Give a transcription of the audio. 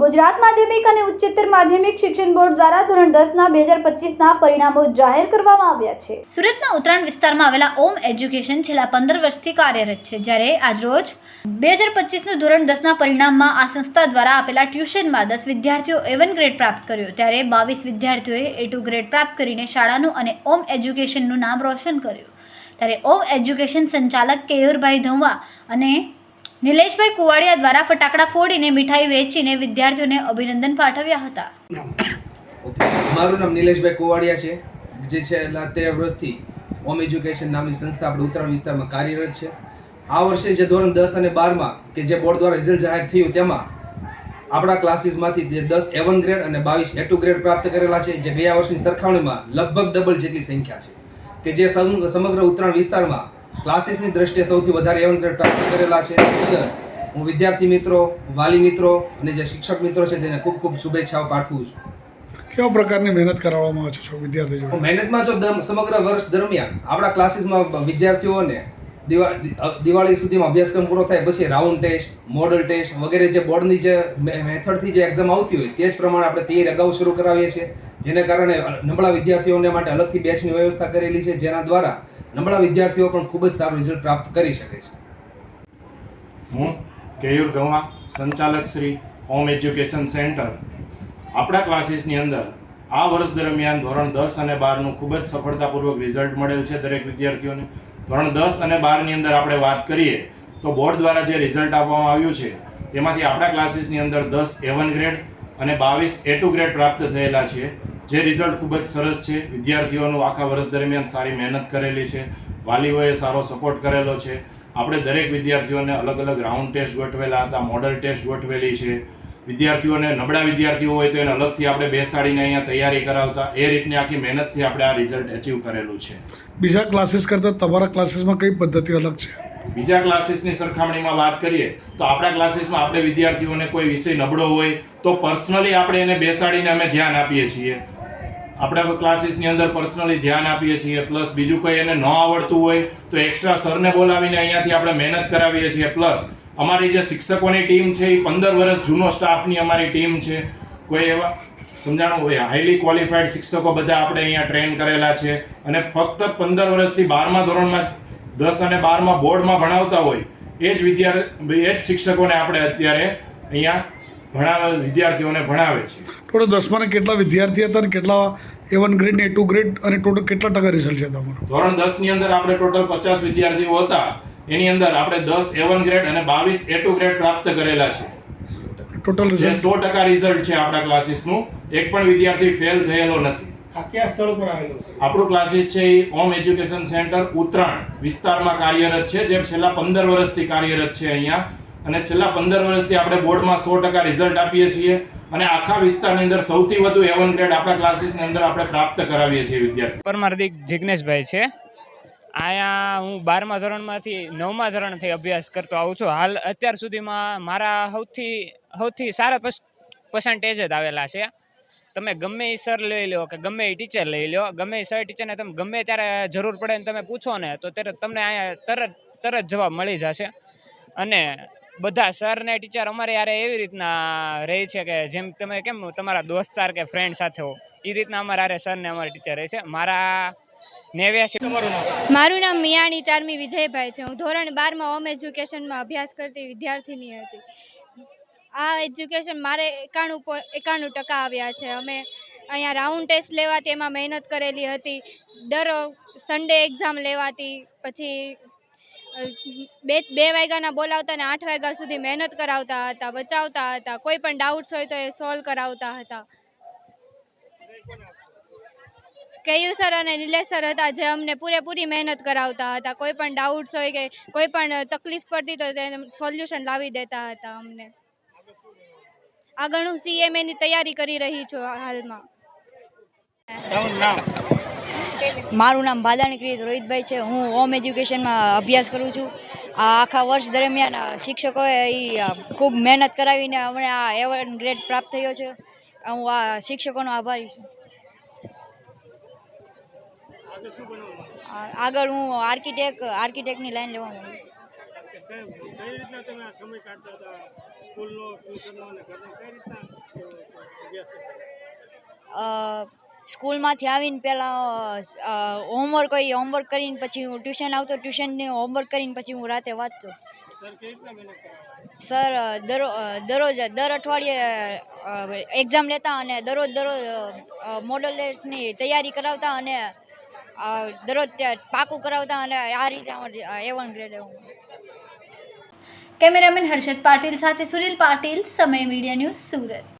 ગુજરાત માધ્યમિક અને ઉચ્ચતર માધ્યમિક શિક્ષણ બોર્ડ દ્વારા ધોરણ દસના, બે હજાર પચીસના પરિણામો જાહેર કરવામાં આવ્યા છે. સુરતના ઉત્તરાયણ વિસ્તારમાં આવેલા ઓમ એજ્યુકેશન છેલ્લા પંદર વર્ષથી કાર્યરત છે. જ્યારે આજરોજ બે હજાર પચીસનું ધોરણ દસના પરિણામમાં આ સંસ્થા દ્વારા આપેલા ટ્યુશનમાં દસ વિદ્યાર્થીઓ એવન ગ્રેડ પ્રાપ્ત કર્યો. ત્યારે બાવીસ વિદ્યાર્થીઓએ એ ટુ ગ્રેડ પ્રાપ્ત કરીને શાળાનું અને ઓમ એજ્યુકેશનનું નામ રોશન કર્યું. ત્યારે ઓમ એજ્યુકેશન સંચાલક કેયુરભાઈ ધંવા અને નિલેશભાઈ કુવાડિયા દ્વારા ફટાકડા ફોડીને મીઠાઈ વેચીને વિદ્યાર્થીઓને અભિનંદન પાઠવ્યા હતા. મારું નામ નિલેશભાઈ કુવાડિયા છે. જે છેલ્લા તેર વર્ષથી હોમ એજ્યુકેશન નામની સંસ્થા આપણે ઉત્તરાયણ વિસ્તારમાં કાર્યરત છે. આ વર્ષે જે ધોરણ દસ અને બારમાં કે જે બોર્ડ દ્વારા રિઝલ્ટ જાહેર થયું તેમાં આપણા ક્લાસીસમાંથી જે દસ એવન ગ્રેડ અને બાવીસ એ ટુ ગ્રેડ પ્રાપ્ત કરેલા છે, જે ગયા વર્ષની સરખામણીમાં લગભગ ડબલ જેટલી સંખ્યા છે. કે જે સમગ્ર ઉત્તરાયણ વિસ્તારમાં ક્લાસીસની દ્રષ્ટિએ સૌથી વધારે એવન ગ્રેડ પ્રાપ્ત કરેલા છે. હું વિદ્યાર્થી મિત્રો વાલી મિત્રો અને જે શિક્ષક મિત્રો છે તેને ખૂબ ખૂબ શુભેચ્છાઓ પાઠવું છું. કેવા પ્રકારની મહેનત કરાવવામાં આવે છે વિદ્યાર્થી જોડે? મહેનતમાં જો સમગ્ર વર્ષ દરમિયાન આપણા ક્લાસીસમાં વિદ્યાર્થીઓને દિવા- દિવાળી સુધીમાં અભ્યાસક્રમ પૂરો થાય પછી રાઉન્ડ ટેસ્ટ મોડલ ટેસ્ટ વગેરે જે બોર્ડની જે મેથડથી જે એક્ઝામ આવતી હોય તે જ પ્રમાણે આપણે તૈયારી અગાઉ શરૂ કરાવીએ છીએ. જેને કારણે નબળા વિદ્યાર્થીઓને માટે અલગથી બેચની વ્યવસ્થા કરેલી છે. જેના દ્વારા નબળા વિદ્યાર્થીઓ પણ ખૂબ જ સારું રિઝલ્ટ પ્રાપ્ત કરી શકે છે. હું કેયુર ગવા, સંચાલક શ્રી હોમ એજ્યુકેશન સેન્ટર આપણા ક્લાસીસની અંદર આ વર્ષ દરમિયાન ધોરણ દસ અને બારનું ખૂબ જ સફળતાપૂર્વક રિઝલ્ટ મળેલ છે દરેક વિદ્યાર્થીઓને. ધોરણ દસ અને બારની અંદર આપણે વાત કરીએ, તો બોર્ડ દ્વારા જે રિઝલ્ટ આપવામાં આવ્યું છે, તેમાંથી આપણા ક્લાસીસની અંદર દસ એવન ગ્રેડ અને બાવીસ એ ટુ ગ્રેડ પ્રાપ્ત થયેલા છે. જે રિઝલ્ટ ખૂબ જ સરસ છે. વિદ્યાર્થીઓનું આખા વર્ષ દરમિયાન સારી મહેનત કરેલી છે. વાલીઓએ સારો સપોર્ટ કરેલો છે. આપણે દરેક વિદ્યાર્થીઓને અલગ અલગ રાઉન્ડ ટેસ્ટ ગોઠવેલા હતા મોડલ ટેસ્ટ ગોઠવેલી છે. વિદ્યાર્થીઓને નબળા વિદ્યાર્થીઓ હોય તો એને અલગથી આપણે બેસાડીને અહીંયા તૈયારી કરાવતા. એ રીતની આખી મહેનતથી આપણે આ રિઝલ્ટ અચીવ કરેલું છે. બીજા ક્લાસીસ કરતાં તમારા ક્લાસીસમાં કઈ પદ્ધતિ અલગ છે? બીજા ક્લાસીસની સરખામણીમાં વાત કરીએ તો આપણા ક્લાસીસમાં આપણે વિદ્યાર્થીઓને કોઈ વિષય નબળો હોય તો પર્સનલી આપણે એને બેસાડીને અમે ધ્યાન આપીએ છીએ. આપણા ક્લાસીસની અંદર પર્સનલી ધ્યાન આપીએ છીએ પ્લસ બીજું કોઈ એને ન આવડતું હોય, તો એક્સ્ટ્રા સરને બોલાવીને અહીંયાથી આપણે મહેનત કરાવીએ છીએ. પ્લસ અમારી જે શિક્ષકોની ટીમ છે, એ પંદર વર્ષ જૂનો સ્ટાફની અમારી ટીમ છે. કોઈ એવા, સમજાણું? હોય હાઈલી ક્વોલિફાઈડ શિક્ષકો બધા આપણે અહીંયા ટ્રેન કરેલા છે. અને ફક્ત પંદર વર્ષથી બારમા ધોરણમાં, દસ અને બારમા બોર્ડમાં ભણાવતા હોય, એ જ વિદ્યાર્થી, એ જ શિક્ષકોને આપણે અત્યારે અહીંયા ભણાવે વિદ્યાર્થીઓને ભણાવે છે. ટોટલ દસમાના કેટલા વિદ્યાર્થી હતા અને કેટલા એ વન ગ્રેડ ને એ ટુ ગ્રેડ અને ટોટલ કેટલા ટકા રિઝલ્ટ છે તમારું? ધોરણ દસની અંદર આપણે ટોટલ પચાસ વિદ્યાર્થીઓ હતા. એની અંદર આપણે દસ એવન ગ્રેડ અને બાવીસ એ ટુ ગ્રેડ પ્રાપ્ત કરેલા છે. ટોટલ જે રિઝલ્ટ સો ટકા રિઝલ્ટ છે આપણા ક્લાસીસનું એક પણ વિદ્યાર્થી ફેલ થયેલો નથી. આ કયા સ્થળ પર આવેલું છે? આપણું ક્લાસીસ છે એ હોમ એજ્યુકેશન સેન્ટર ઉત્તરાયણ વિસ્તારમાં કાર્યરત છે. જે છેલ્લા પંદર વર્ષથી કાર્યરત છે અહીંયા. અને છેલ્લા પંદર વર્ષથી આપણે બોર્ડમાં સો ટકા રિઝલ્ટ આપીએ છીએ અને આખા વિસ્તારની અંદર સૌથી વધુ એવન ગ્રેડ આપણા ક્લાસીસની અંદર આપણે પ્રાપ્ત કરાવીએ છીએ વિદ્યાર્થી પરમાર્દિક જિજ્ઞેશભાઈ છે. અહીંયા હું બારમા ધોરણમાંથી નવમા ધોરણથી અભ્યાસ કરતો આવું છું. હાલ અત્યાર સુધીમાં મારા સૌથી સૌથી સારા પર્સન્ટેજ જ આવેલા છે. તમે ગમે એ સર લઈ લો કે ગમે એ ટીચર લઈ લો ગમે એ સર ટીચરને તમે ગમે ત્યારે જરૂર પડે ને તમે પૂછો ને, તો ત્યારે તમને અહીંયા તરત તરત જવાબ મળી જશે. અને બધા સર ને ટીચર અમારે યારે એવી રીતના રહે છે કે જેમ તમે કેમ તમારા દોસ્તાર કે ફ્રેન્ડ સાથે હો એ રીતના અમારા યારે સર ને અમારા ટીચર રહે છે. મારા મારું નામ મિયાણી ચારમી વિજયભાઈ છે. હું ધોરણ બારમાં હોમ એજ્યુકેશનમાં અભ્યાસ કરતી વિદ્યાર્થીની હતી. આ એજ્યુકેશન મારે એકાણું એકાણું ટકા આવ્યા છે. અમે અહીંયા રાઉન્ડ ટેસ્ટ લેવાતી, એમાં મહેનત કરેલી હતી. દર સન્ડે એક્ઝામ લેવાતી, પછી બે બે વાગ્યાના બોલાવતા ને આઠ વાગ્યા સુધી મહેનત કરાવતા હતા, બચાવતા હતા, કોઈ પણ ડાઉટ્સ હોય તો એ સોલ્વ કરાવતા હતા. કેયુ સર અને નિલેશ સર હતા જે અમને પૂરેપૂરી મહેનત કરાવતા હતા, કોઈ પણ ડાઉટ્સ હોય કે કોઈ પણ તકલીફ પડતી તો તેને સોલ્યુશન લાવી દેતા હતા અમને. આગળ હું સીએમએની તૈયારી કરી રહી છું હાલમાં. મારું નામ ભાદાણી ક્રિસ રોહિતભાઈ છે. હું હોમ એજ્યુકેશનમાં અભ્યાસ કરું છું. આ આખા વર્ષ દરમિયાન શિક્ષકોએ ખૂબ મહેનત કરાવીને અમને આ એવોર્ડ ગ્રેડ પ્રાપ્ત થયો છે. હું આ શિક્ષકોનો આભારી છું. આગળ હું આર્કિટેક્ટ આર્કિટેક્ટની લાઈન લેવા માંગુ કઈ રીતના તમે આ સમય કાઢતા હતા? સ્કૂલનો ટ્યુશનનો અને ઘરનો કઈ રીતના અભ્યાસ કરતા અ, સ્કૂલમાંથી આવીને પહેલાં હોમવર્ક હોય હોમવર્ક કરીને પછી હું ટ્યુશન આવતો ટ્યુશનને હોમવર્ક કરીને પછી હું રાતે વાંચતો. સર દરરોજ દર અઠવાડિયે એક્ઝામ લેતા અને દરરોજ દરરોજ મોડલ ટેસ્ટની તૈયારી કરાવતા અને દરરોજ પાકું કરાવતા અને આ રીતે એ વન ગ્રેડ હું. કેમેરામેન હર્ષદ પાટીલ સાથે સુનિલ પાટીલ સમય મીડિયા ન્યૂઝ સુરત.